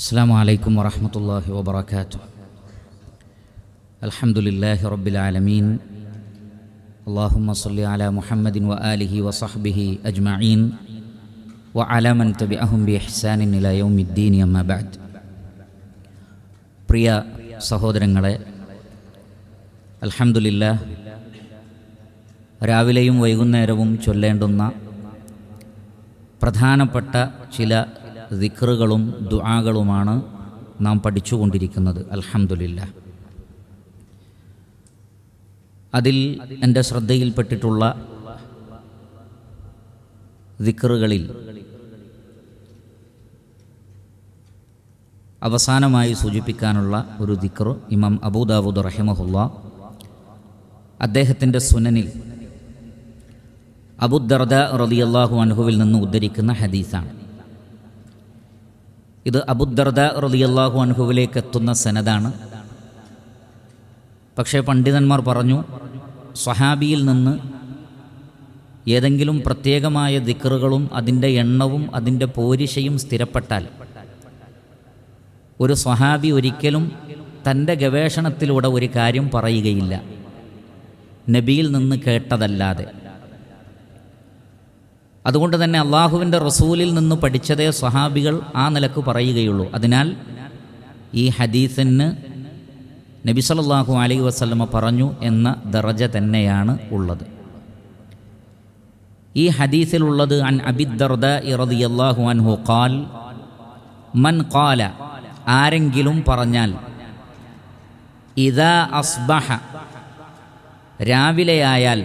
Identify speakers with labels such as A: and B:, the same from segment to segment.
A: السلام عليكم ورحمة الله وبركاته الحمد لله رب العالمين اللهم صل على محمد وآله وصحبه أجمعين وعلى من تبعهم بإحسان إلى يوم الدين أما بعد പ്രിയ സഹോദരങ്ങളെ അൽഹംദുലില്ല രാവിലെയും വൈകുന്നേരവും ചൊല്ലേണ്ടുന്ന പ്രധാനപ്പെട്ട ചില ദിക്റുകളും ദുആകളുമാണ് നാം പഠിച്ചുകൊണ്ടിരിക്കുന്നത്. അൽഹംദുലില്ല. അതിൽ എന്റെ ശ്രദ്ധയിൽപ്പെട്ടിട്ടുള്ള ദിക്റുകളിൽ അവസാനമായി സൂചിപ്പിക്കാനുള്ള ഒരു ദിക്ർ ഇമാം അബൂദാവൂദ് റഹിമഹുല്ല അദ്ദേഹത്തിന്റെ സുനനിൽ അബുദർദ റളിയല്ലാഹു അൻഹുവിൽ നിന്ന് ഉദ്ധരിക്കുന്ന ഹദീസാണ്. ഇത് അബുദർദ റളിയല്ലാഹു അനുഭവിലേക്ക് എത്തുന്ന സനദാണ്. പക്ഷേ പണ്ഡിതന്മാർ പറഞ്ഞു സ്വഹാബിയിൽ നിന്ന് ഏതെങ്കിലും പ്രത്യേകമായ ദിക്റുകളും അതിന്റെ എണ്ണവും അതിന്റെ പോരിശയും സ്ഥിരപ്പെട്ടാൽ ഒരു സ്വഹാബി ഒരിക്കലും തന്റെ ഗവേഷണത്തിലൂടെ ഒരു കാര്യം പറയുകയില്ല. നബിയിൽ നിന്ന് കേട്ടതല്ലാതെ. അതുകൊണ്ട് തന്നെ അള്ളാഹുവിന്റെ റസൂലിൽ നിന്ന് പഠിച്ചതേ സ്വഹാബികൾ ആ നിലയ്ക്ക് പറയുകയുള്ളൂ. അതിനാൽ ഈ ഹദീസിന് നബി സല്ലല്ലാഹു അലൈഹി വസ്ലമ പറഞ്ഞു എന്ന ദറജ തന്നെയാണ് ഉള്ളത്. ഈ ഹദീസിലുള്ളത് അൻ അബിദർദ റളിയല്ലാഹു അൻഹു ഖാൽ മൻ കാല ആരെങ്കിലും പറഞ്ഞാൽ ഇതാ അസ്ബഹ രാവിലെയായാൽ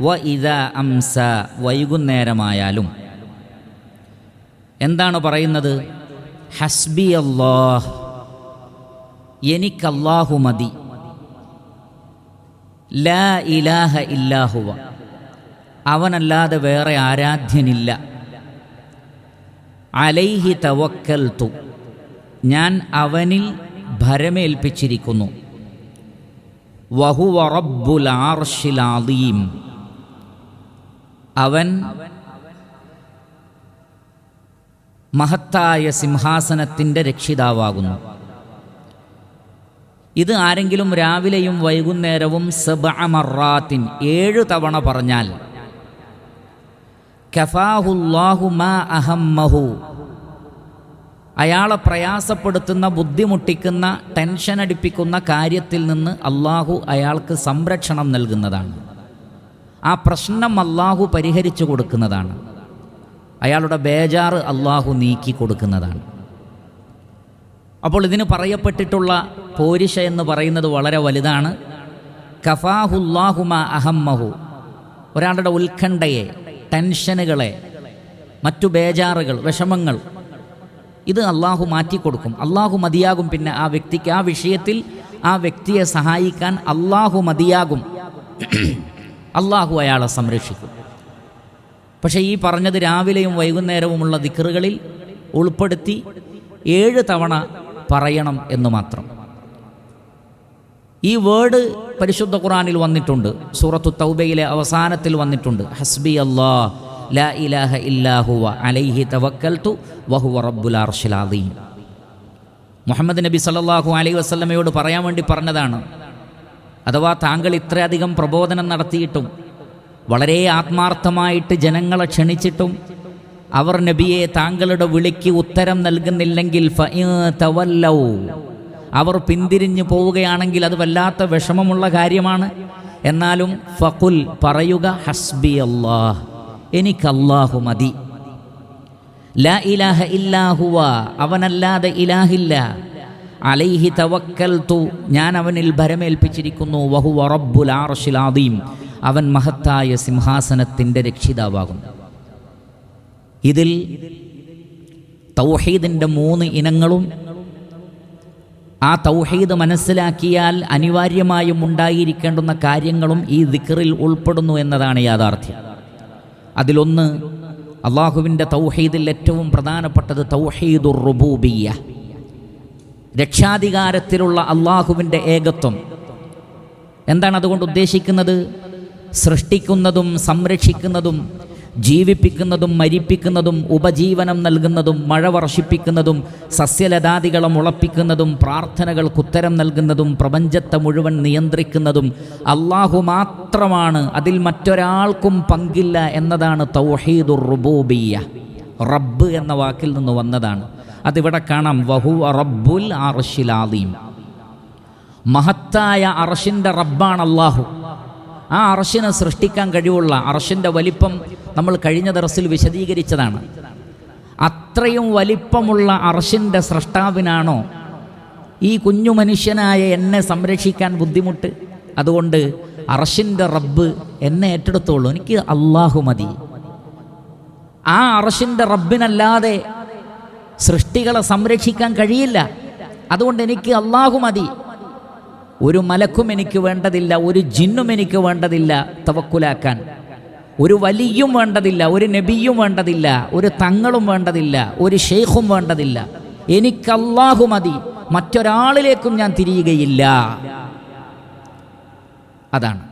A: വ ഇത അംസ വൈകുന്നേരമായാലും. എന്താണ് പറയുന്നത്? ഹസ്ബി അല്ലാഹ് എനിക്കല്ലാഹു മതി. ലാ ഇലാഹ ഇല്ലാഹുവ അവനല്ലാതെ വേറെ ആരാധ്യനില്ല. അലൈഹി തവക്കൽ തു ഞാൻ അവനിൽ ഭരമേൽപ്പിച്ചിരിക്കുന്നു. വഹുവ റബ്ബുൽ അവൻ മഹത്തായ സിംഹാസനത്തിന്റെ രക്ഷിതാവാകുന്നു. ഇത് ആരെങ്കിലും രാവിലെയും വൈകുന്നേരവും സബഅമറാത്തിൻ ഏഴ് തവണ പറഞ്ഞാൽ കഫാഹുല്ലാഹു മാ അഹമ്മഹു. അയാളെ പ്രയാസപ്പെടുത്തുന്ന ബുദ്ധിമുട്ടിക്കുന്ന ടെൻഷൻ അടിപ്പിക്കുന്ന കാര്യത്തിൽ നിന്ന് അള്ളാഹു അയാൾക്ക് സംരക്ഷണം നൽകുന്നതാണ്. ആ പ്രശ്നം അള്ളാഹു പരിഹരിച്ചു കൊടുക്കുന്നതാണ്. അയാളുടെ ബേജാറ് അള്ളാഹു നീക്കി കൊടുക്കുന്നതാണ്. അപ്പോൾ ഇതിന് പറയപ്പെട്ടിട്ടുള്ള പോരിശ എന്ന് പറയുന്നത് വളരെ വലുതാണ്. കഫാഹുല്ലാഹുമ അഹമ്മഹു. ഒരാളുടെ ഉത്കണ്ഠയെ ടെൻഷനുകളെ മറ്റു ബേജാറുകൾ വിഷമങ്ങൾ ഇത് അള്ളാഹു മാറ്റിക്കൊടുക്കും. അള്ളാഹു മതിയാകും പിന്നെ ആ വ്യക്തിക്ക് ആ വിഷയത്തിൽ ആ വ്യക്തിയെ സഹായിക്കാൻ അള്ളാഹു മതിയാകും. അള്ളാഹു അയാളെ സംരക്ഷിക്കും. പക്ഷേ ഈ പറഞ്ഞത് രാവിലെയും വൈകുന്നേരവുമുള്ള ദിക്കറുകളിൽ ഉൾപ്പെടുത്തി ഏഴ് തവണ പറയണം എന്ന് മാത്രം. ഈ വേർഡ് പരിശുദ്ധ ഖുറാനിൽ വന്നിട്ടുണ്ട് സൂറത്തു തൗബയിലെ അവസാനത്തിൽ വന്നിട്ടുണ്ട്. ഹസ്ബി അല്ലാ ലാ ഇലാഹ ഇല്ലാഹുവ അലൈഹി തവക്കൽത്തു വഹുവ റബ്ബുൽ മുഹമ്മദ് നബി സല്ലാഹു അലൈഹി വസ്ലമയോട് പറയാൻ വേണ്ടി പറഞ്ഞതാണ് അഥവാ താങ്കൾ ഇത്രയധികം പ്രബോധനം നടത്തിയിട്ടും വളരെ ആത്മാർത്ഥമായിട്ട് ജനങ്ങളെ ക്ഷണിച്ചിട്ടും അവർ നബിയെ താങ്കളുടെ വിളിക്ക് ഉത്തരം നൽകുന്നില്ലെങ്കിൽ അവർ പിന്തിരിഞ്ഞു പോവുകയാണെങ്കിൽ അത് വല്ലാത്ത വിഷമമുള്ള കാര്യമാണ്. എന്നാലും ഫകുൽ പറയുക ഹസ്ബി എനിക്ക് അല്ലാഹു മതി. ലാ ഇലാഹ ഇല്ലാഹുവ അവനല്ലാതെ ഇലാഹില്ല. അലൈഹി തവക്കൽത്തു ഞാൻ അവനിൽ ഭരമേൽപ്പിച്ചിരിക്കുന്നു. വഹു റബ്ബുൽ ആർഷിൽ ആദീം. അവൻ മഹത്തായ സിംഹാസനത്തിന്റെ രക്ഷിതാവാകുന്നു ഇതിൽ തൗഹീദിന്റെ മൂന്ന് ഇനങ്ങളും ആ തൗഹീദ് മനസ്സിലാക്കിയാൽ അനിവാര്യമായും ഉണ്ടായിരിക്കേണ്ടുന്ന കാര്യങ്ങളും ഈ ദിക്റിൽ ഉൾപ്പെടുന്നു എന്നതാണ് യാഥാർത്ഥ്യം. അതിലൊന്ന് അള്ളാഹുവിന്റെ തൗഹീദിൽ ഏറ്റവും പ്രധാനപ്പെട്ടത് തൗഹീദുർ റുബൂബിയ രക്ഷാധികാരത്തിലുള്ള അള്ളാഹുവിന്റെ ഏകത്വം. എന്താണ് അതുകൊണ്ട് ഉദ്ദേശിക്കുന്നത്? സൃഷ്ടിക്കുന്നതും സംരക്ഷിക്കുന്നതും ജീവിപ്പിക്കുന്നതും മരിപ്പിക്കുന്നതും ഉപജീവനം നൽകുന്നതും മഴ വർഷിപ്പിക്കുന്നതും സസ്യലതാദികളെ മുളപ്പിക്കുന്നതും പ്രാർത്ഥനകൾക്ക് ഉത്തരം നൽകുന്നതും പ്രപഞ്ചത്തെ മുഴുവൻ നിയന്ത്രിക്കുന്നതും അള്ളാഹു മാത്രമാണ്. അതിൽ മറ്റൊരാൾക്കും പങ്കില്ല എന്നതാണ് തൗഹീദുർ റുബൂബിയ റബ്ബ് എന്ന വാക്കിൽ നിന്ന് വന്നതാണ്. അതിവിടെ കാണാം. വഹു റബ്ബുൽ അർഷിലാദീം മഹത്തായ അർഷിന്റെ റബ്ബാണ് അള്ളാഹു ആ അർഷിനെ സൃഷ്ടിക്കാൻ കഴിവുള്ള അർഷിന്റെ വലിപ്പം നമ്മൾ കഴിഞ്ഞ ദിവസത്തിൽ വിശദീകരിച്ചതാണ്. അത്രയും വലിപ്പമുള്ള അർഷിന്റെ സൃഷ്ടാവിനാണോ ഈ കുഞ്ഞു മനുഷ്യനായ എന്നെ സംരക്ഷിക്കാൻ ബുദ്ധിമുട്ട്? അതുകൊണ്ട് അർഷിന്റെ റബ്ബ് എന്നെ ഏറ്റെടുത്തോളൂ. എനിക്ക് അള്ളാഹു മതി. ആ അർഷിന്റെ റബ്ബിനല്ലാതെ സൃഷ്ടികളെ സംരക്ഷിക്കാൻ കഴിയില്ല. അതുകൊണ്ട് എനിക്ക് അള്ളാഹു മതി. ഒരു മലക്കും എനിക്ക് വേണ്ടതില്ല ഒരു ജിന്നും എനിക്ക് വേണ്ടതില്ല തവക്കുലാക്കാൻ. ഒരു വലിയും വേണ്ടതില്ല ഒരു നബിയും വേണ്ടതില്ല ഒരു തങ്ങളും വേണ്ടതില്ല ഒരു ഷെയ്ഖും വേണ്ടതില്ല. എനിക്ക് അള്ളാഹു മതി. മറ്റൊരാളിലേക്കും ഞാൻ തിരിയുകയില്ല. അതാണ്.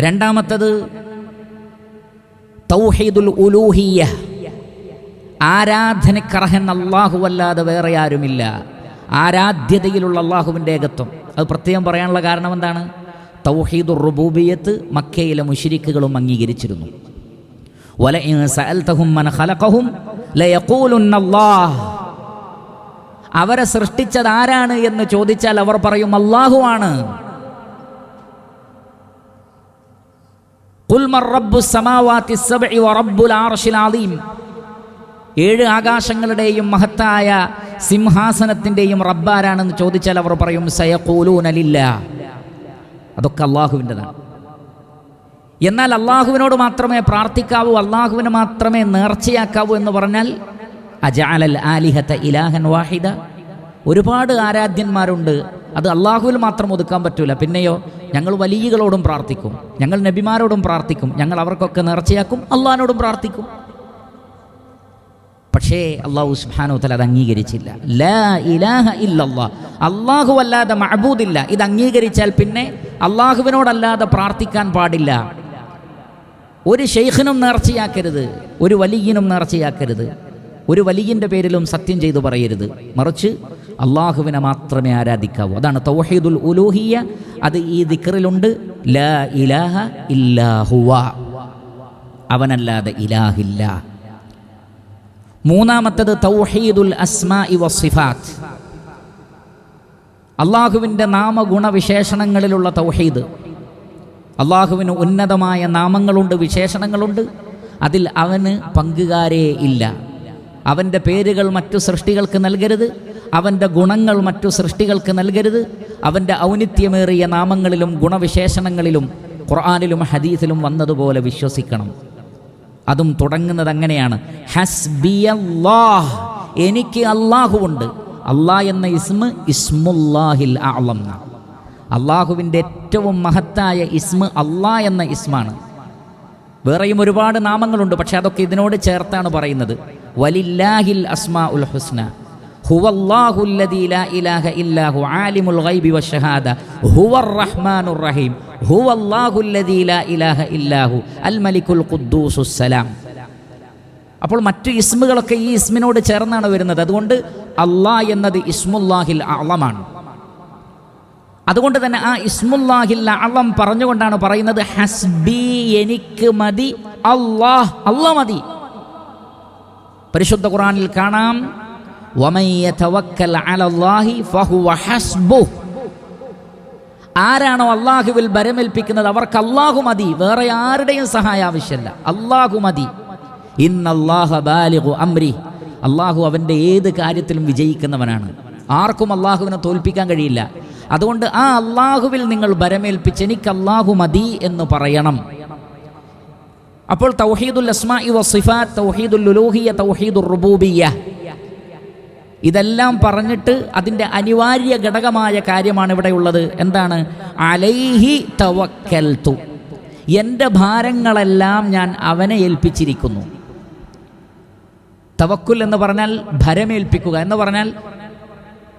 A: രണ്ടാമത്തത് തൗഹീദുൽ ഉലൂഹിയ ആരാധനക്കർഹൻ അള്ളാഹു അല്ലാതെ വേറെ ആരുമില്ല ആരാധ്യതയിലുള്ള അള്ളാഹുവിന്റെ ഏകത്വം. അത് പ്രത്യേകം പറയാനുള്ള കാരണം എന്താണ്? തൗഹീദുർ റുബൂബിയത്ത് മക്കയിലെ മുഷിരിക്കുകളും അംഗീകരിച്ചിരുന്നു. മൻ അവരെ സൃഷ്ടിച്ചത് ആരാണ് എന്ന് ചോദിച്ചാൽ അവർ പറയും അള്ളാഹു ആണ്. ഖുൽ മർ റബ്ബുസ് സമാവാതി സബ്ഇ വ റബ്ബുൽ അർശിൽ അളീം ഏഴ് ആകാശങ്ങളുടെയും മഹത്തായ സിംഹാസനത്തിന്റെയും റബ്ബാരാണെന്ന് ചോദിച്ചാൽ അവർ പറയും സയക്കൂലൂനലില്ല അതൊക്കെ അള്ളാഹുവിന്റെതാണ്. എന്നാൽ അള്ളാഹുവിനോട് മാത്രമേ പ്രാർത്ഥിക്കാവൂ അള്ളാഹുവിന് മാത്രമേ നേർച്ചയാക്കാവൂ എന്ന് പറഞ്ഞാൽ അജാലൽ ആലിഹത്ത ഇലാഹൻ വാഹിദ. ഒരുപാട് ആരാധ്യന്മാരുണ്ട് അത് അള്ളാഹുവിൽ മാത്രം ഒതുക്കാൻ പറ്റൂല. പിന്നെയോ ഞങ്ങൾ വലിയകളോടും പ്രാർത്ഥിക്കും ഞങ്ങൾ നബിമാരോടും പ്രാർത്ഥിക്കും ഞങ്ങൾ അവർക്കൊക്കെ നേർച്ചയാക്കും അള്ളാഹിനോടും പ്രാർത്ഥിക്കും. പക്ഷേ അള്ളാഹു സുബ്ഹാനഹു തല അത് അംഗീകരിച്ചില്ല. ലാ ഇലാഹ ഇല്ലല്ലാ. അള്ളാഹു അല്ലാതെ മഹബൂദില്ല ഇത് അംഗീകരിച്ചാൽ പിന്നെ അള്ളാഹുവിനോടല്ലാതെ പ്രാർത്ഥിക്കാൻ പാടില്ല. ഒരു ഷെയ്ഖിനും നേർച്ചയാക്കരുത്. ഒരു വലിയനും നേർച്ചയാക്കരുത്. ഒരു വലിയന്റെ പേരിലും സത്യം ചെയ്തു പറയരുത്. മറിച്ച് അള്ളാഹുവിനെ മാത്രമേ ആരാധിക്കാവൂ. അതാണ് തൗഹീദുൽ ഉലൂഹിയ. അത് ഈ ദിക്റിലുണ്ട്. ലാ ഇലാഹ ഇല്ലാഹുവ. അവനല്ലാതെ ഇലാഹില്ല. മൂന്നാമത്തത് തൗഹീദുൽ അസ്മാ വസിഫാത്ത് അള്ളാഹുവിന്റെ നാമഗുണവിശേഷണങ്ങളിലുള്ള തൗഹീദ്. അള്ളാഹുവിന് ഉന്നതമായ നാമങ്ങളുണ്ട് വിശേഷണങ്ങളുണ്ട്. അതിൽ അവന് പങ്കുകാരേ ഇല്ല. അവന്റെ പേരുകൾ മറ്റു സൃഷ്ടികൾക്ക് നൽകരുത്. അവന്റെ ഗുണങ്ങൾ മറ്റു സൃഷ്ടികൾക്ക് നൽകരുത്. അവന്റെ ഔന്നിത്യമേറിയ നാമങ്ങളിലും ഗുണവിശേഷണങ്ങളിലും ഖുർആാനിലും ഹദീസിലും വന്നതുപോലെ വിശ്വസിക്കണം. അതും തുടങ്ങുന്നത് അങ്ങനെയാണ്. ഹസ്ബിയല്ലാഹ്. എനിക്ക് അള്ളാഹുവുണ്ട് അള്ളാ എന്ന ഇസ്മ ഇസ്മുല്ലാഹിൽ ആളം അള്ളാഹുവിന്റെ ഏറ്റവും മഹത്തായ ഇസ്മ അള്ളാ എന്ന ഇസ്മാണ്. വേറെയും ഒരുപാട് നാമങ്ങളുണ്ട് പക്ഷെ അതൊക്കെ ഇതിനോട് ചേർത്താണ് പറയുന്നത്. വലില്ലാഹിൽ അസ്മാ ഉൽ ഹുസ്ന. അപ്പോൾ മറ്റു ഇസ്മുകളൊക്കെ ഈ ഇസ്മിനോട് ചേർന്നാണ് വരുന്നത്. അതുകൊണ്ട് അള്ളാ എന്നത് ഇസ്മുല്ലാഹിൽ അളമാണ് അതുകൊണ്ട് തന്നെ ആ ഇസ്മുല്ലാഹിൽ അളം പറഞ്ഞുകൊണ്ടാണ് പറയുന്നത് ഹസ്ബി എനിക്ക് മതി അള്ളാഹ് അള്ളാ മതി. പരിശുദ്ധ ഖുറാനിൽ കാണാം ആരാണോ അള്ളാഹുവിൽ ബരമേൽപ്പിക്കുന്നത് അവർക്ക് അള്ളാഹു മതി. വേറെ ആരുടെയും സഹായം ആവശ്യമില്ല. അള്ളാഹു മതി. ഇന്നല്ലാഹ ബാലിഗു അംരി. അള്ളാഹു അവന്റെ ഏത് കാര്യത്തിലും വിജയിക്കുന്നവനാണ്. ആർക്കും അള്ളാഹുവിനെ തോൽപ്പിക്കാൻ കഴിയില്ല. അതുകൊണ്ട് ആ അള്ളാഹുവിൽ നിങ്ങൾ ബരമേൽപ്പിച്ച് എനിക്ക് അള്ളാഹു മതി എന്ന് പറയണം. അപ്പോൾ തൗഹീദുൽ അസ്മാഇ വസിഫാത്ത് തൗഹീദുൽ റുബൂബിയ തൗഹീദുർ റുബൂബിയ്യ. ഇതെല്ലാം പറഞ്ഞിട്ട് അതിന്റെ അനിവാര്യ ഘടകമായ കാര്യമാണ് ഇവിടെ ഉള്ളത്. എന്താണ്? അലൈഹി തവക്കൽത്തു എന്റെ ഭാരങ്ങളെല്ലാം ഞാൻ അവനെ ഏൽപ്പിച്ചിരിക്കുന്നു. തവക്കുൽ എന്ന് പറഞ്ഞാൽ ഭരമേൽപ്പിക്കുക. എന്ന് പറഞ്ഞാൽ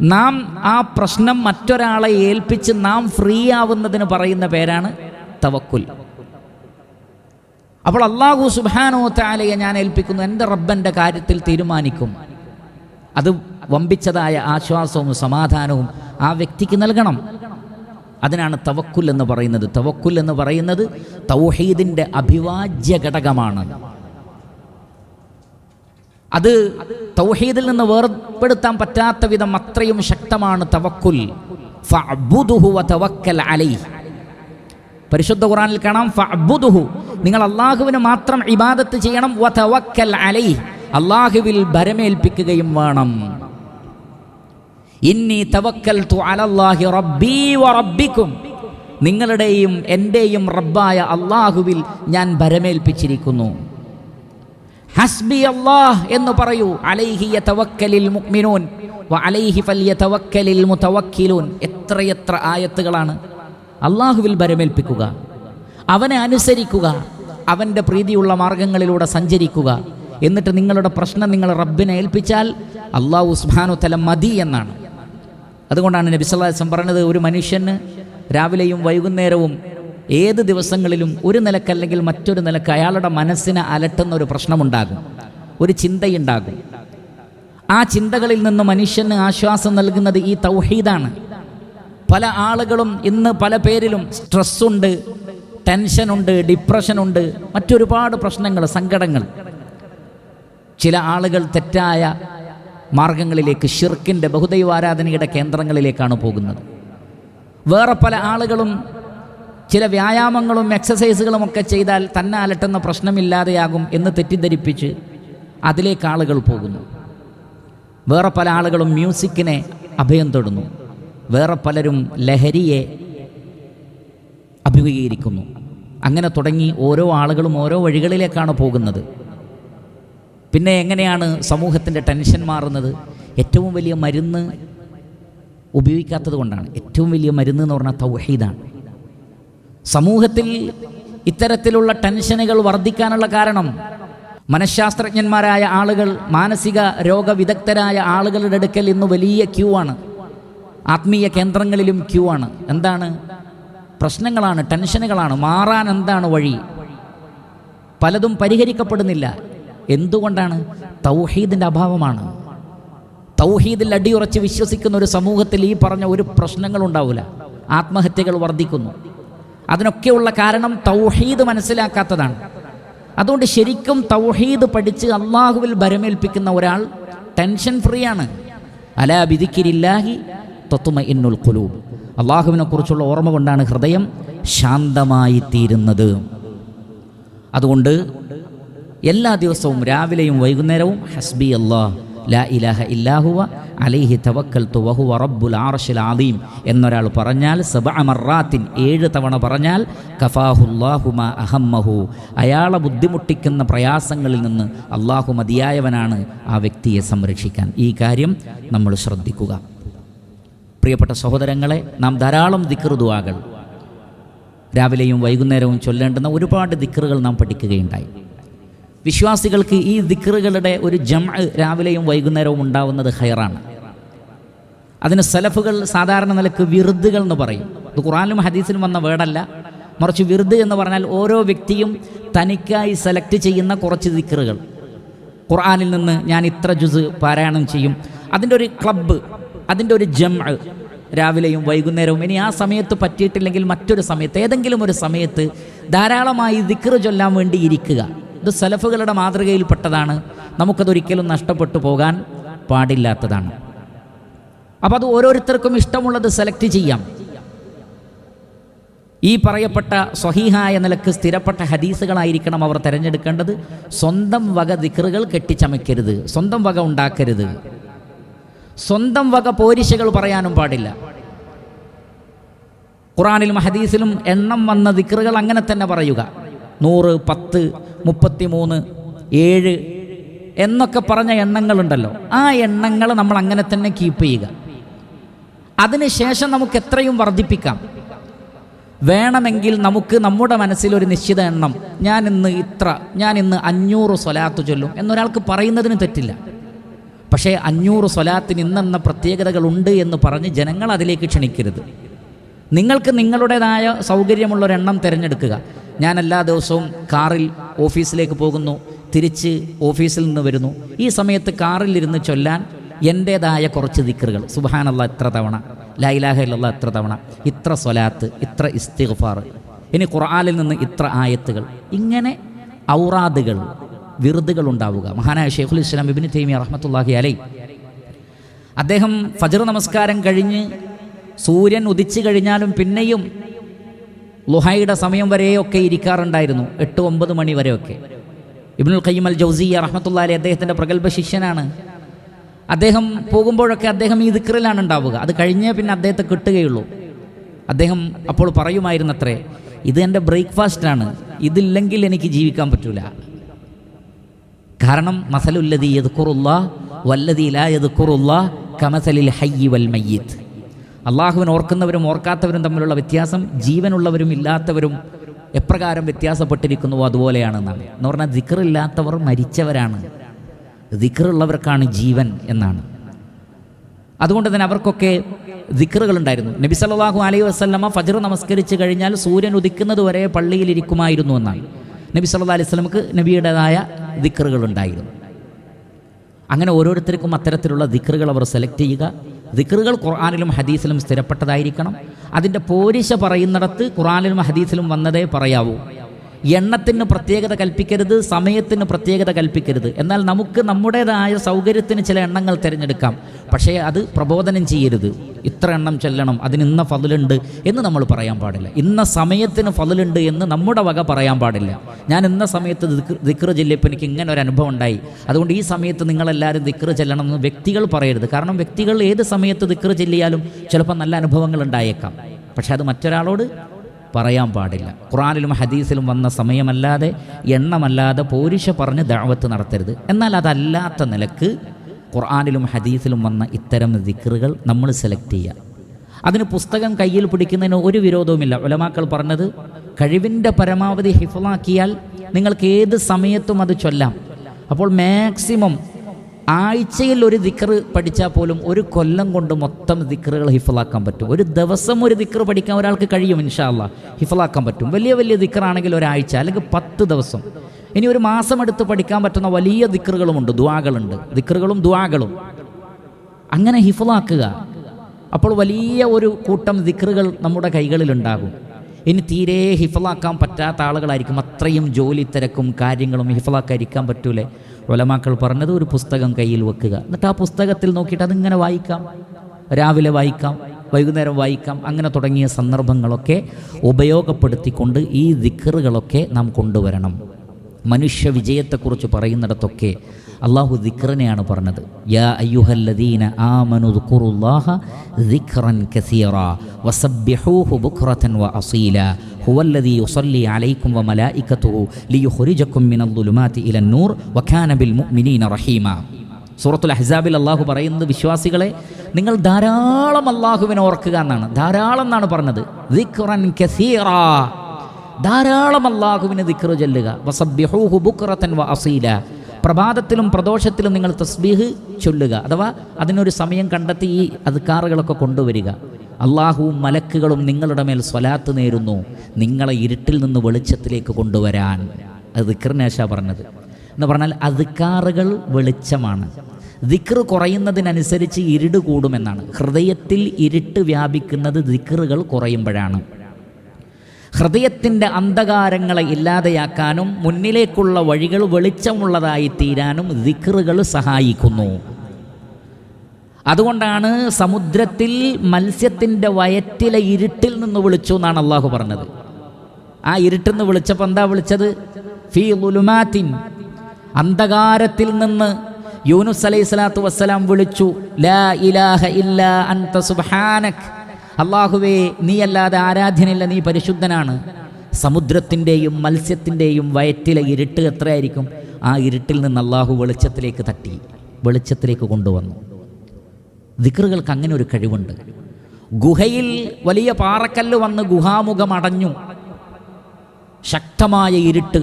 A: നാം ആ പ്രശ്നം മറ്റൊരാളെ ഏൽപ്പിച്ച് നാം ഫ്രീ ആവുന്നതിന് പറയുന്ന പേരാണ് തവക്കുൽ. അപ്പോൾ അള്ളാഹു സുബാനോ താലയെ ഞാൻ ഏൽപ്പിക്കുന്നു. എന്റെ റബ്ബന്റെ കാര്യത്തിൽ തീരുമാനിക്കും. അത് വമ്പിച്ചതായ ആശ്വാസവും സമാധാനവും ആ വ്യക്തിക്ക് നൽകണം. അതിനാണ് തവക്കുൽ എന്ന് പറയുന്നത്. തവക്കുൽ എന്ന് പറയുന്നത് തൗഹീദിന്റെ അഭിവാജ്യ ഘടകമാണ്. അത് തൗഹീദിൽ നിന്ന് വേർപ്പെടുത്താൻ പറ്റാത്ത വിധം അത്രയും ശക്തമാണ് തവക്കുൽ. പരിശുദ്ധ ഖുറാനിൽ കാണാം ഫഅബ്ദുഹു നിങ്ങൾ അള്ളാഹുവിന് മാത്രം ഇബാദത്ത് ചെയ്യണം അള്ളാഹുവിൽ ഭരമേൽപ്പിക്കുകയും വേണം. ഇന്നി തവക്കൽതു അലല്ലാഹി റബ്ബി റബ്ബികും നിങ്ങളുടെയും എന്റെയും റബ്ബായ അള്ളാഹുവിൽ ഞാൻ ഭരമേൽപ്പിച്ചിരിക്കുന്നു. ഹസ്ബി അള്ളാഹ് എന്ന് പറയൂ അലൈഹി തവക്കലിൽ മുഅ്മിനൂൻ വ അലൈഹി ഫൽയതവക്കലിൽ മുതവക്കിലൂൻ. എത്രയെത്ര ആയത്തുകളാണ് അള്ളാഹുവിൽ ഭരമേൽപ്പിക്കുക അവനെ അനുസരിക്കുക അവന്റെ പ്രീതിയുള്ള മാർഗങ്ങളിലൂടെ സഞ്ചരിക്കുക. എന്നിട്ട് നിങ്ങളുടെ പ്രശ്നം നിങ്ങൾ റബ്ബിനെ ഏൽപ്പിച്ചാൽ അള്ളാഹു ഉസ്മാനു തല മതി എന്നാണ്. അതുകൊണ്ടാണ് നബി വസല്ലം പറഞ്ഞത് ഒരു മനുഷ്യന് രാവിലെയും വൈകുന്നേരവും ഏത് ദിവസങ്ങളിലും ഒരു നിലക്കല്ലെങ്കിൽ മറ്റൊരു നിലയ്ക്ക് അയാളുടെ മനസ്സിനെ അലട്ടുന്ന ഒരു പ്രശ്നമുണ്ടാകും ഒരു ചിന്തയുണ്ടാകും. ആ ചിന്തകളിൽ നിന്ന് മനുഷ്യന് ആശ്വാസം നൽകുന്നത് ഈ തൗഹീദാണ്. പല ആളുകളും ഇന്ന് പല പേരിലും സ്ട്രെസ്സുണ്ട് ടെൻഷനുണ്ട് ഡിപ്രഷനുണ്ട് മറ്റൊരുപാട് പ്രശ്നങ്ങൾ സങ്കടങ്ങൾ. ചില ആളുകൾ തെറ്റായ മാർഗങ്ങളിലേക്ക് ഷിർക്കിന്റെ ബഹുദൈവാരാധനയുടെ കേന്ദ്രങ്ങളിലേക്കാണ് പോകുന്നത്. വേറെ പല ആളുകളും ചില വ്യായാമങ്ങളും എക്സസൈസുകളും ഒക്കെ ചെയ്താൽ തന്നെ അലട്ടുന്ന പ്രശ്നമില്ലാതെയാകും എന്ന് തെറ്റിദ്ധരിപ്പിച്ച് അതിലേക്ക് ആളുകൾ പോകുന്നു. വേറെ പല ആളുകളും മ്യൂസിക്കിനെ അഭയം തൊടുന്നു. വേറെ പലരും ലഹരിയെ അഭിമുഖീകരിക്കുന്നു. അങ്ങനെ തുടങ്ങി ഓരോ ആളുകളും ഓരോ വഴികളിലേക്കാണ് പോകുന്നത്. പിന്നെ എങ്ങനെയാണ് സമൂഹത്തിന്റെ ടെൻഷൻ മാറുന്നത്? ഏറ്റവും വലിയ മരുന്ന് ഉപയോഗിക്കാത്തത് കൊണ്ടാണ് ഏറ്റവും വലിയ മരുന്ന് എന്ന് പറഞ്ഞാൽ തൗഹീദാണ്. സമൂഹത്തിൽ ഇത്തരത്തിലുള്ള ടെൻഷനുകൾ വർദ്ധിക്കാനുള്ള കാരണം മനഃശാസ്ത്രജ്ഞന്മാരായ ആളുകൾ മാനസിക രോഗവിദഗ്ധരായ ആളുകളുടെ അടുക്കൽ ഇന്ന് വലിയ ക്യൂ ആണ്. ആത്മീയ കേന്ദ്രങ്ങളിലും ക്യൂ ആണ്. എന്താണ്? പ്രശ്നങ്ങളാണ് ടെൻഷനുകളാണ്. മാറാൻ എന്താണ് വഴി? പലതും പരിഹരിക്കപ്പെടുന്നില്ല. എന്തുകൊണ്ടാണ്? തൗഹീദിന്റെ അഭാവമാണ്. തൗഹീദിൽ അടിയുറച്ച് വിശ്വസിക്കുന്ന ഒരു സമൂഹത്തിൽ ഈ പറഞ്ഞ ഒരു പ്രശ്നങ്ങൾ ഉണ്ടാവില്ല ആത്മഹത്യകൾ വർദ്ധിക്കുന്നു. അതിനൊക്കെയുള്ള കാരണം തൗഹീദ് മനസ്സിലാക്കാത്തതാണ്. അതുകൊണ്ട് ശരിക്കും തൗഹീദ് പഠിച്ച് അള്ളാഹുവിൽ ഭരമേൽപ്പിക്കുന്ന ഒരാൾ ടെൻഷൻ ഫ്രീ ആണ്. അലാ ബിദിക്കിരില്ലാഹി തൊത്തുമ ഇന്നുൽ കുലൂബ് അള്ളാഹുവിനെ കുറിച്ചുള്ള ഓർമ്മ കൊണ്ടാണ് ഹൃദയം ശാന്തമായി തീരുന്നത് അതുകൊണ്ട് എല്ലാ ദിവസവും രാവിലെയും വൈകുന്നേരവും ഹസ്ബി അള്ളാഹ് ലാ ഇലാഹ ഇല്ലാഹുവ അലൈഹി തവക്കൽ തുവഹുവ റബ്ബുൽ ആർഷിൽ ആദീം എന്നൊരാൾ പറഞ്ഞാൽ സബ മറാത്തിൻ ഏഴ് തവണ പറഞ്ഞാൽ കഫാഹുല്ലാഹുമ അഹമ്മഹു. അയാളെ ബുദ്ധിമുട്ടിക്കുന്ന പ്രയാസങ്ങളിൽ നിന്ന് അള്ളാഹു മതിയായവനാണ് ആ വ്യക്തിയെ സംരക്ഷിക്കാൻ. ഈ കാര്യം നമ്മൾ ശ്രദ്ധിക്കുക. പ്രിയപ്പെട്ട സഹോദരങ്ങളെ നാം ധാരാളം ദിക്റുദുവാകൾ രാവിലെയും വൈകുന്നേരവും ചൊല്ലേണ്ടുന്ന ഒരുപാട് ദിക്റുകൾ നാം പഠിക്കുകയുണ്ടായി. വിശ്വാസികൾക്ക് ഈ ദിക്റുകളുടെ ഒരു ജം രാവിലെയും വൈകുന്നേരവും ഉണ്ടാവുന്നത് ഹൈറാണ് അതിന് സലഫുകൾ സാധാരണ നിലയ്ക്ക് വിറുദുകൾ എന്ന് പറയും. ഇത് ഖുറാനിലും ഹദീസിലും വന്ന വേടല്ല. മറിച്ച് വിറുദ് എന്ന് പറഞ്ഞാൽ ഓരോ വ്യക്തിയും തനിക്കായി സെലക്ട് ചെയ്യുന്ന കുറച്ച് ദിക്റുകൾ. ഖുർആാനിൽ നിന്ന് ഞാൻ ഇത്ര ജുസ് പാരായണം ചെയ്യും. അതിന്റെ ഒരു ക്ലബ്ബ് അതിന്റെ ഒരു ജം രാവിലെയും വൈകുന്നേരവും ഇനി ആ സമയത്ത് പറ്റിയിട്ടില്ലെങ്കിൽ മറ്റൊരു സമയത്ത് ഏതെങ്കിലും ഒരു സമയത്ത് ധാരാളമായി ദിക്റ് ചൊല്ലാൻ വേണ്ടി ഇരിക്കുക. ഇത് സലഫുകളുടെ മാതൃകയിൽപ്പെട്ടതാണ്. നമുക്കതൊരിക്കലും നഷ്ടപ്പെട്ടു പോകാൻ പാടില്ലാത്തതാണ്. അപ്പോൾ അത് ഓരോരുത്തർക്കും ഇഷ്ടമുള്ളത് സെലക്ട് ചെയ്യാം. ഈ പറയപ്പെട്ട സ്വഹീഹായ നിലയ്ക്ക് സ്ഥിരപ്പെട്ട ഹദീസുകളായിരിക്കണം അവർ തിരഞ്ഞെടുക്കേണ്ടത്. സ്വന്തം വക ദിക്റുകൾ കെട്ടിച്ചമയ്ക്കരുത്. സ്വന്തം വക ഉണ്ടാക്കരുത്. സ്വന്തം വക പോരിശകൾ പറയാനും പാടില്ല. ഖുറാനിലും ഹദീസിലും എണ്ണം വന്ന ദിക്റുകൾ അങ്ങനെ തന്നെ പറയുക. നൂറ് പത്ത് മുപ്പത്തിമൂന്ന് ഏഴ് എന്നൊക്കെ പറഞ്ഞ എണ്ണങ്ങളുണ്ടല്ലോ. ആ എണ്ണങ്ങൾ നമ്മൾ അങ്ങനെ തന്നെ കീപ്പ് ചെയ്യുക. അതിനുശേഷം നമുക്ക് എത്രയും വർദ്ധിപ്പിക്കാം. വേണമെങ്കിൽ നമുക്ക് നമ്മുടെ മനസ്സിൽ ഒരു നിശ്ചിത എണ്ണം ഞാൻ ഇന്ന് ഇത്ര ഞാൻ ഇന്ന് അഞ്ഞൂറ് സ്വലാത്ത് ചൊല്ലും എന്നൊരാൾക്ക് പറയുന്നതിന് തെറ്റില്ല. പക്ഷേ അഞ്ഞൂറ് സ്വലാത്തിന് ഇന്നെന്ന പ്രത്യേകതകളുണ്ട് എന്ന് പറഞ്ഞ് ജനങ്ങൾ അതിലേക്ക് ക്ഷണിക്കരുത്. നിങ്ങൾക്ക് നിങ്ങളുടേതായ സൗകര്യമുള്ളൊരെണ്ണം തിരഞ്ഞെടുക്കുക. ഞാൻ എല്ലാ ദിവസവും കാറിൽ ഓഫീസിലേക്ക് പോകുന്നു തിരിച്ച് ഓഫീസിൽ നിന്ന് വരുന്നു. ഈ സമയത്ത് കാറിലിരുന്ന് ചൊല്ലാൻ എന്റേതായ കുറച്ച് ദിക്കറുകൾ സുബഹാനല്ല എത്ര തവണ ലൈലാഹ ഇല്ല എത്ര തവണ ഇത്ര സ്വലാത്ത് ഇത്ര ഇസ്തിഗ്ഫാർ ഇനി ഖുർആനിൽ നിന്ന് ഇത്ര ആയത്തുകൾ. ഇങ്ങനെ ഔറാദുകൾ വിറുതുകൾ ഉണ്ടാവുക. മഹാനായ ഷെയ്ഖുൽ ഇസ്ലാം ഇബിൻ തൈമിയ റഹ്മത്തുള്ളാഹി അലൈ അദ്ദേഹം ഫജർ നമസ്കാരം കഴിഞ്ഞ് സൂര്യൻ ഉദിച്ചു കഴിഞ്ഞാലും പിന്നെയും ലുഹയുടെ സമയം വരെയൊക്കെ ഇരിക്കാറുണ്ടായിരുന്നു. എട്ട് ഒമ്പത് മണി വരെയൊക്കെ ഇബ്നുൽ ഖയ്യിം അൽ ജൗസിയ റഹ്മത്തുള്ളാഹി അദ്ദേഹത്തിന്റെ പ്രഗത്ഭ ശിഷ്യനാണ്. അദ്ദേഹം പോകുമ്പോഴൊക്കെ അദ്ദേഹം ഈ ദിക്റിലാണ് ഉണ്ടാവുക. അത് കഴിഞ്ഞേ പിന്നെ അദ്ദേഹത്തെ കിട്ടുകയുള്ളൂ. അദ്ദേഹം അപ്പോൾ പറയുമായിരുന്നത്രേ ഇത് എന്റെ ബ്രേക്ക്ഫാസ്റ്റാണ്. ഇതില്ലെങ്കിൽ എനിക്ക് ജീവിക്കാൻ പറ്റൂല. കാരണം മസലുല്ലതി യദ്ഖുറുല്ല വല്ലതി ലാ യദ്ഖുറുല്ല കമസലിൽ ഹയ്യി വൽ മയ്യിത്ത്. അള്ളാഹുവിനെ ഓർക്കുന്നവരും ഓർക്കാത്തവരും തമ്മിലുള്ള വ്യത്യാസം ജീവനുള്ളവരും ഇല്ലാത്തവരും എപ്രകാരം വ്യത്യാസപ്പെട്ടിരിക്കുന്നുവോ അതുപോലെയാണെന്നാണ്. എന്ന് പറഞ്ഞാൽ ദിക്റില്ലാത്തവർ മരിച്ചവരാണ്. ദിക്റുള്ളവർക്കാണ് ജീവൻ എന്നാണ്. അതുകൊണ്ട് തന്നെ അവർക്കൊക്കെ ദിക്റുകൾ ഉണ്ടായിരുന്നു നബി സല്ലാഹു അലൈഹി വസല്ലമ ഫജർ നമസ്കരിച്ച് കഴിഞ്ഞാൽ സൂര്യൻ ഉദിക്കുന്നത് വരെ പള്ളിയിലിരിക്കുമായിരുന്നു എന്നാണ്. നബി സല്ലല്ലാഹു അലൈഹി വസല്ലമക്ക് നബിയുടേതായ ദിക്റുകൾ ഉണ്ടായിരുന്നു അങ്ങനെ ഓരോരുത്തർക്കും അത്തരത്തിലുള്ള ദിക്റുകൾ അവർ സെലക്ട് ചെയ്യുക ദിക്റുകൾ ഖുർആാനിലും ഹദീസിലും സ്ഥിരപ്പെട്ടതായിരിക്കണം. അതിന്റെ പോരിശ പറയുന്നിടത്ത് ഖുർആാനിലും ഹദീസിലും വന്നതേ പറയാവൂ. എണ്ണത്തിന് പ്രത്യേകത കൽപ്പിക്കരുത് സമയത്തിന് പ്രത്യേകത കൽപ്പിക്കരുത്. എന്നാൽ നമുക്ക് നമ്മുടേതായ സൗകര്യത്തിന് ചില എണ്ണങ്ങൾ തിരഞ്ഞെടുക്കാം. പക്ഷേ അത് പ്രബോധനം ചെയ്യരുത്. ഇത്ര എണ്ണം ചെല്ലണം അതിന് ഇന്ന ഫതിലുണ്ട് എന്ന് നമ്മൾ പറയാൻ പാടില്ല. ഇന്ന സമയത്തിന് ഫതിലുണ്ട് എന്ന് നമ്മുടെ വക പറയാൻ പാടില്ല. ഞാൻ ഇന്ന സമയത്ത് ദിക്ർ ചെല്ലിയപ്പോൾ എനിക്ക് ഇങ്ങനെ ഒരു അനുഭവം ഉണ്ടായി. അതുകൊണ്ട് ഈ സമയത്ത് നിങ്ങളെല്ലാവരും ദിക്ർ ചെല്ലണം എന്ന് വ്യക്തികൾ പറയരുത്. കാരണം വ്യക്തികൾ ഏത് സമയത്ത് ദിക്ർ ചെല്ലിയാലും ചിലപ്പോൾ നല്ല അനുഭവങ്ങൾ ഉണ്ടായേക്കാം. പക്ഷെ അത് മറ്റൊരാളോട് പറയാൻ പാടില്ല. ഖുറാനിലും ഹദീസിലും വന്ന സമയമല്ലാതെ എണ്ണമല്ലാതെ പോരിഷ പറഞ്ഞ് ദാവത്ത് നടത്തരുത്. എന്നാൽ അതല്ലാത്ത നിലയ്ക്ക് ഖുർആാനിലും ഹദീസിലും വന്ന ഇത്തരം ദിക്റുകൾ നമ്മൾ സെലക്ട് ചെയ്യുക. അതിന് പുസ്തകം കയ്യിൽ പിടിക്കുന്നതിന് ഒരു വിരോധവുമില്ല. ഉലമാക്കൾ പറഞ്ഞത് കഴിവിന്റെ പരമാവധി ഹിഫലാക്കിയാൽ നിങ്ങൾക്ക് ഏത് സമയത്തും അത് ചൊല്ലാം. അപ്പോൾ മാക്സിമം ആഴ്ചയിൽ ഒരു ദിക്കർ പഠിച്ചാൽ പോലും ഒരു കൊല്ലം കൊണ്ട് മൊത്തം ദിക്കറുകൾ ഹിഫലാക്കാൻ പറ്റും. ഒരു ദിവസം ഒരു ദിക്കർ പഠിക്കാൻ ഒരാൾക്ക് കഴിയും ഇൻഷാല്ല ഹിഫലാക്കാൻ പറ്റും. വലിയ വലിയ ദിക്കറാണെങ്കിൽ ഒരാഴ്ച അല്ലെങ്കിൽ പത്ത് ദിവസം. ഇനി ഒരു മാസം എടുത്ത് പഠിക്കാൻ പറ്റുന്ന വലിയ ദിക്കറുകളുമുണ്ട് ദുവാകളുണ്ട് ദിക്കറുകളും ദുവാകളും അങ്ങനെ ഹിഫലാക്കുക. അപ്പോൾ വലിയ ഒരു കൂട്ടം ദിക്കറുകൾ നമ്മുടെ കൈകളിലുണ്ടാകും. ഇനി തീരെ ഹിഫലാക്കാൻ പറ്റാത്ത ആളുകളായിരിക്കും. അത്രയും ജോലി തിരക്കും കാര്യങ്ങളും ഹിഫലാക്കാതിരിക്കാൻ പറ്റൂലേ. ഒലമാക്കൾ പറഞ്ഞത് ഒരു പുസ്തകം കയ്യിൽ വെക്കുക. എന്നിട്ട് ആ പുസ്തകത്തിൽ നോക്കിയിട്ട് അതിങ്ങനെ വായിക്കാം. രാവിലെ വായിക്കാം വൈകുന്നേരം വായിക്കാം അങ്ങനെ തുടങ്ങിയ സന്ദർഭങ്ങളൊക്കെ ഉപയോഗപ്പെടുത്തിക്കൊണ്ട് ഈ ദിക്കറുകളൊക്കെ നാം കൊണ്ടുവരണം. മനുഷ്യ വിജയത്തെക്കുറിച്ച് പറയുന്നിടത്തൊക്കെ അള്ളാഹു ദിക്റിനെയാണ് പറഞ്ഞത്. യാ അയ്യുഹല്ലദീന ആമനു ദിക്റൻ കസീറ വസബ്ബിഹൂഹു ബുക്റതൻ വ അസീല. ഹുവല്ലദീ യുസല്ലി അലൈക്കും വ മലായികത്തുഹു ലിയുഖ്രിജക്കും മിനൽ ദുലുമാതി ഇലൻ നൂർ വകാന ബിൽ മുഅ്മിനീന റഹീമ. സൂറത്തുൽ അഹ്സാബിൽ അള്ളാഹു പറയുന്നത് വിശ്വാസികളെ നിങ്ങൾ ധാരാളം അള്ളാഹുവിനെ ഓർക്കുക എന്നാണ്. ധാരാളം എന്നാണ് പറഞ്ഞത്. ദിക്റൻ കസീറ. ധാരാളം അള്ളാഹുവിന് ദിക്റ് ചൊല്ലുക. വസബ്ബിഹൂഹു ബുക്റതൻ വ അസീല. പ്രഭാതത്തിലും പ്രദോഷത്തിലും നിങ്ങൾ തസ്ബീഹ് ചൊല്ലുക. അഥവാ അതിനൊരു സമയം കണ്ടെത്തി ഈ അധികാറുകളൊക്കെ കൊണ്ടുവരിക. അള്ളാഹുവും മലക്കുകളും നിങ്ങളുടെ മേൽ സ്വലാത്ത് നേരുന്നു. നിങ്ങളെ ഇരുട്ടിൽ നിന്ന് വെളിച്ചത്തിലേക്ക് കൊണ്ടുവരാൻ. അത് ദിക്റിനേശ പറഞ്ഞത്. എന്ന് പറഞ്ഞാൽ അധികാറുകൾ വെളിച്ചമാണ്. ദിക്ർ കുറയുന്നതിനനുസരിച്ച് ഇരുട് കൂടുമെന്നാണ്. ഹൃദയത്തിൽ ഇരുട്ട് വ്യാപിക്കുന്നത് ദിക്റുകൾ കുറയുമ്പോഴാണ്. ഹൃദയത്തിന്റെ അന്ധകാരങ്ങളെ ഇല്ലാതെയാക്കാനും മുന്നിലേക്കുള്ള വഴികൾ വെളിച്ചമുള്ളതായി തീരാനും ദിക്റുകൾ സഹായിക്കുന്നു. അതുകൊണ്ടാണ് സമുദ്രത്തിൽ മത്സ്യത്തിന്റെ വയറ്റിലെ ഇരുട്ടിൽ നിന്ന് വിളിച്ചു എന്നാണ് അള്ളാഹു പറഞ്ഞത്. ആ ഇരുട്ടിൽ നിന്ന് വിളിച്ചപ്പോൾ എന്താ വിളിച്ചത്? ഫീ ഉലുമാത്തിൻ അന്ധകാരത്തിൽ നിന്ന് യൂനുസ് അലൈഹി സ്വലാത്തു വസ്സലാം വിളിച്ചു ലാ ഇലാഹ ഇല്ലാ അൻത സുബ്ഹാനക്. അള്ളാഹുവേ നീയല്ലാതെ ആരാധ്യനില്ല നീ പരിശുദ്ധനാണ്. സമുദ്രത്തിന്റെയും മത്സ്യത്തിന്റെയും വയറ്റിലെ ഇരുട്ട് എത്രയായിരിക്കും? ആ ഇരുട്ടിൽ നിന്ന് അള്ളാഹു വെളിച്ചത്തിലേക്ക് തട്ടി വെളിച്ചത്തിലേക്ക് കൊണ്ടുവന്നു. ദിക്റുകൾക്ക് അങ്ങനെ ഒരു കഴിവുണ്ട്. ഗുഹയിൽ വലിയ പാറക്കല്ല് വന്ന് ഗുഹാമുഖം അടഞ്ഞു. ശക്തമായ ഇരുട്ട്.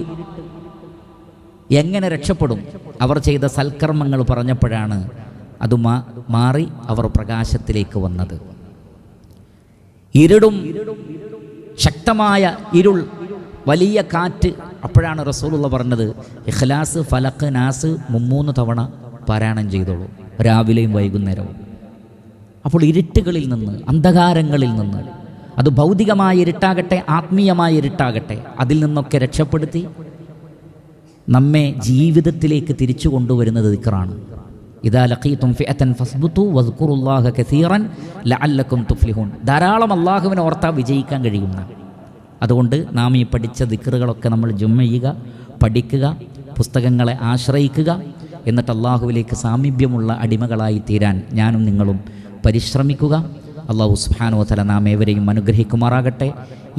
A: എങ്ങനെ രക്ഷപ്പെടും? അവർ ചെയ്ത സൽക്കർമ്മങ്ങൾ പറഞ്ഞപ്പോഴാണ് അത് മാറി അവർ പ്രകാശത്തിലേക്ക് വന്നത്. ഇരുടും ശക്തമായ ഇരുൾ വലിയ കാറ്റ്. അപ്പോഴാണ് റസൂലുള്ള പറഞ്ഞത് ഇഖ്ലാസ് ഫലക്ക് നാസ് മുമ്മൂന്ന് തവണ പാരായണം ചെയ്തോളൂ രാവിലെയും വൈകുന്നേരവും. അപ്പോൾ ഇരുട്ടുകളിൽ നിന്ന് അന്ധകാരങ്ങളിൽ നിന്ന് അത് ഭൗതികമായ ഇരുട്ടാകട്ടെ ആത്മീയമായ ഇരുട്ടാകട്ടെ അതിൽ നിന്നൊക്കെ രക്ഷപ്പെടുത്തി നമ്മെ ജീവിതത്തിലേക്ക് തിരിച്ചു കൊണ്ടുവരുന്നത് ദിക്റാണ്. ഇതാ ലഖീതും ഫിഅത്തൻ ഫസ്ബുതു വസ്കുറുല്ലാഹ കസീറൻ ലഅല്ലക്കും തുഫ്ലിഹൂൻ. ധാരാളം അള്ളാഹുവിനെ ഓർത്താ വിജയിക്കാൻ കഴിയുന്ന. അതുകൊണ്ട് നാം ഈ പഠിച്ച ദിക്റുകളൊക്കെ നമ്മൾ ജുമ്മ ചെയ്യുക പഠിക്കുക പുസ്തകങ്ങളെ ആശ്രയിക്കുക എന്നിട്ട് അള്ളാഹുവിലേക്ക് സാമീപ്യമുള്ള അടിമകളായി തീരാൻ ഞാനും നിങ്ങളും പരിശ്രമിക്കുക. അള്ളാഹു സുബ്ഹാനഹു വതആല നാം ഏവരെയും അനുഗ്രഹിക്കുമാറാകട്ടെ.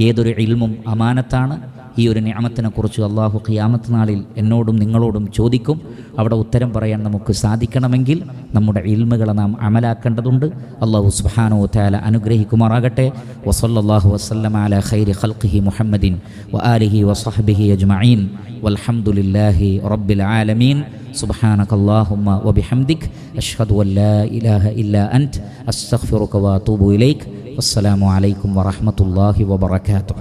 A: ഏതൊരു ഇൽമും അമാനത്താണ്. ഈ ഒരു നിയമത്തിനെക്കുറിച്ച് അള്ളാഹു ഖിയാമത്ത് നാളിൽ എന്നോടും നിങ്ങളോടും ചോദിക്കും അവിടെ ഉത്തരം പറയാൻ നമുക്ക് സാധിക്കണമെങ്കിൽ നമ്മുടെ ഇൽമുകളെ നാം അമലാക്കേണ്ടതുണ്ട് അള്ളാഹു സുബ്ഹാനഹു വതആല അനുഗ്രഹിക്കുമാറാകട്ടെ വസല്ലല്ലാഹു വസല്ലമ അല ഖൈരി ഖൽഖിഹി മുഹമ്മദിൻ വ ആലിഹി വസഹ്ബിഹി അജ്മഈൻ വൽഹംദുലില്ലാഹി റബ്ബിൽ ആലമീൻ سبحانك اللهم وبحمدك أشهد أن لا إله إلا أنت أستغفرك وأتوب إليك والسلام عليكم ورحمة الله وبركاته